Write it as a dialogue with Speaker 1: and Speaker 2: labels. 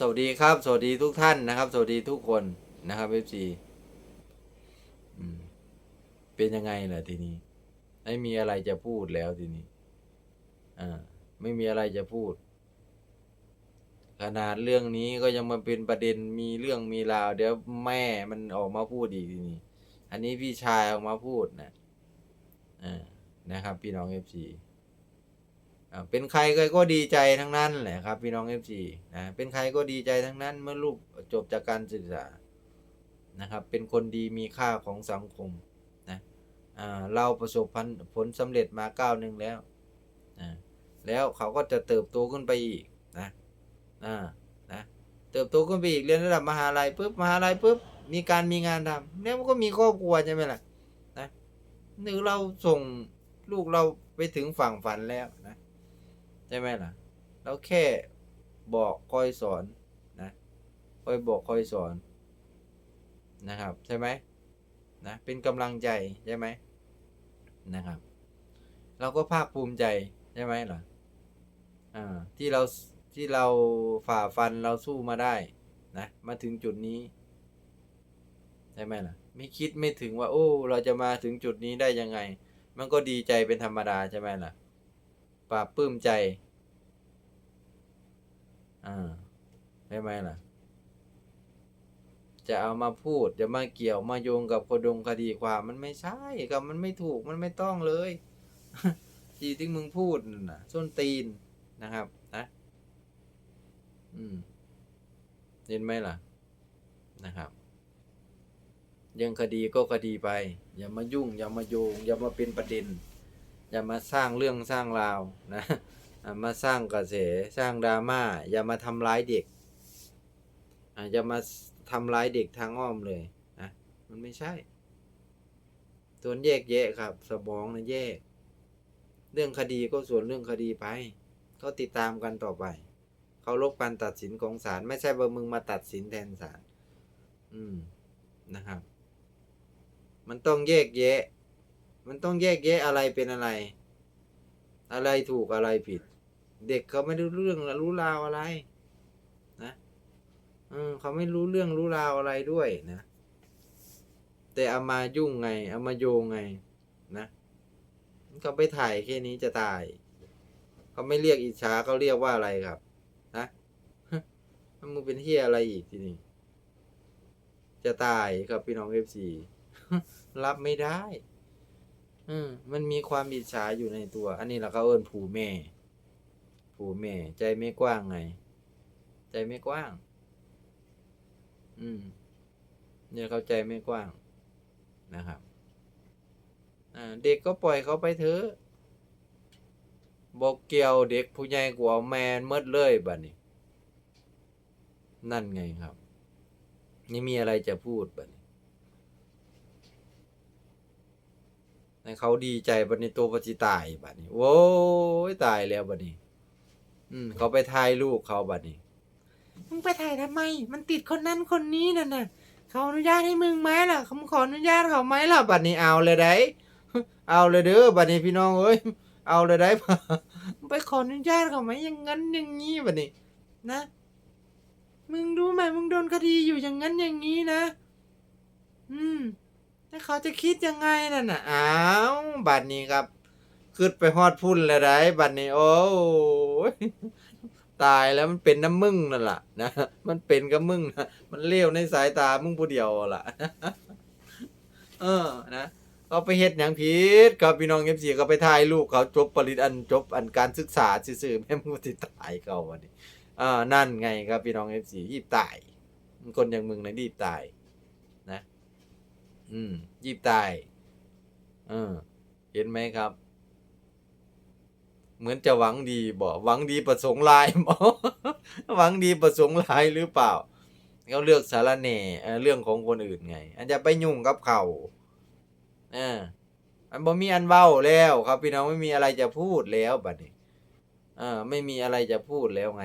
Speaker 1: สวัสดีครับ สวัสดีทุกท่านนะครับ สวัสดีทุกคนนะครับเอฟซีเป็นยังไงล่ะทีนี้ ไม่มีอะไรจะพูดแล้วทีนี้ อ่า ไม่มีอะไรจะพูด ขนาดเรื่องนี้ก็ยังมาเป็นประเด็นมีเรื่องมีราว เดี๋ยวแม่มันออกมาพูดอีกทีนี้ อันนี้พี่ชายออกมาพูดนะอ่านะครับ พี่น้องเอฟซี เป็นใครก็ดีใจทั้งนั้นแหละครับพี่น้องเอฟซีนะเป็นใครก็ดีใจทั้งนั้นเมื่อลูกจบจากการศึกษานะครับ เป็นคนดีมีค่าของสังคมนะเราประสบผลผลสำเร็จมาก้าวหนึ่งแล้วนะแล้วเขาก็จะเติบโตขึ้นไปอีกนะอ่านะเติบโตขึ้นไปอีกเรียนระดับมหาลัยปุ๊บมหาลัยปุ๊บมีการมีงานทำแล้วมันก็มีครอบครัวใช่ไหมล่ะนะหรือเราส่งลูกเราไปถึงฝั่งฝันแล้วนะ ใช่ไหมล่ะเราแค่บอกคอยสอนนะคอยบอกคอยสอนนะครับ ใช่ไหมนะเป็นกำลังใจใช่ไหมนะครับ เราก็ภาคภูมิใจใช่ไหมล่ะอ่าที่เราที่เราฝ่าฟันเราสู้มาได้นะมาถึงจุดนี้ใช่ไหมล่ะ ไม่คิดไม่ถึงว่า โอ้ เราจะมาถึงจุดนี้ได้ยังไง มันก็ดีใจเป็นธรรมดาใช่ไหมล่ะปราบปลื้มใจ อ่าใช่ไหมล่ะ จะเอามาพูดจะมาเกี่ยวมาโยงกับคดงคดีความมันไม่ใช่ครับมันไม่ถูกมันไม่ต้องเลยทีที่มึงพูดน่ะส้นตีนนะครับนะอืมเห็นไหมล่ะ นะครับ ยังคดีก็คดีไป อย่ามายุ่ง อย่ามาโยง อย่ามาเป็นประเด็น อย่ามาสร้างเรื่องสร้างราวนะ มาสร้างกระแสสร้างดราม่าอย่ามาทำร้ายเด็กอย่ามาทำร้ายเด็กทางอ้อมเลยนะมันไม่ใช่ส่วนแยกแยะครับ สมองนะแยก เรื่องคดีก็ส่วนเรื่องคดีไปก็ติดตามกันต่อไปเคารพการตัดสินของศาลไม่ใช่ว่ามึงมาตัดสินแทนศาลอืมนะครับ มันต้องแยกแยะ มันต้องแยกแยะอะไรเป็นอะไร อะไรถูกอะไรผิด เด็กเขาไม่รู้เรื่องรู้ราวอะไร นะเออเขาไม่รู้เรื่องรู้ราวอะไรด้วยนะแต่เอามายุ่งไง เอามาโยงไง นะเขาไปถ่ายแค่นี้จะตายเขาไม่เรียกอิจฉาเขาเรียกว่าอะไรครับ นะมึงเป็นเฮียอะไรอีกทีนี้จะตายครับพี่น้องเอฟซีรับไม่ได้ อืมมันมีความอิจฉาอยู่ในตัว อันนี้เราก็เอิ้นผูแม่ ผูแม่ใจไม่กว้างไง ใจไม่กว้าง อืม เนี่ยเขาใจไม่กว้างนะครับเด็กก็ปล่อยเขาไปเถอะบอกเกี่ยวเด็กผู้ใหญ่กว่าแมนเมดเลยบัดนี้ นั่นไงครับ นี่มีอะไรจะพูดบัดนี้ให้เขาดีใจบัดนี้ตัวปฏิตายบัดนี้โว้ยตายแล้วบัดนี้ อืม เขาไปถ่ายลูกเขาบัดนี้ มึงไปถ่ายทำไม มันติดคนนั้นคนนี้นั่นน่ะ เขาอนุญาตให้มึงไหมล่ะเขาขออนุญาตเขาไหมล่ะบัดนี้เอาเลยได้ เอาเลยเด้อบัดนี้พี่น้องเอ้ย เอาเลยได้ ไปขออนุญาตเขาไหมอย่างนั้นอย่างนี้บัดนี้ นะ มึงรู้ไหมมึงโดนคดีอยู่อย่างนั้นอย่างนี้นะ อืม แล้วเขาจะคิดยังไงนั่นน่ะ อ้าวบัดนี้ครับ ขึ้นไปฮอดพุ่นแล้วได้บัดนี้ โอ้ยตายแล้วมันเป็นน้ำมึงนั่นล่ะนะมันเป็นกับมึงนะมันเลี้ยวในสายตามึงผู้เดียวล่ะเออนะก็ไปเฮ็ดหยังผิดกับพี่น้องเอฟซีก็ไปถ่ายรูปเขาจบปริญญาอันจบอันการศึกษาซื่อๆแม่มึงสิตายเขาวันนี้อ่านั่นไงครับพี่น้องเอฟซีรีบตายคนอย่างมึงนะรีบตาย นะ อืมยีบตายเออเห็นไหมครับ เหมือนจะหวังดีบอกหวังดีประสงค์ลายบอหวังดีประสงค์ลายหรือเปล่าเขาเลือกสารแหน่เรื่องของคนอื่นไง อันจะไปยุ่งกับเขาเอออันบ่มีอันเว้าแล้ว ครับพี่น้องไม่มีอะไรจะพูดแล้วบัดนี้เออไม่มีอะไรจะพูดแล้วไง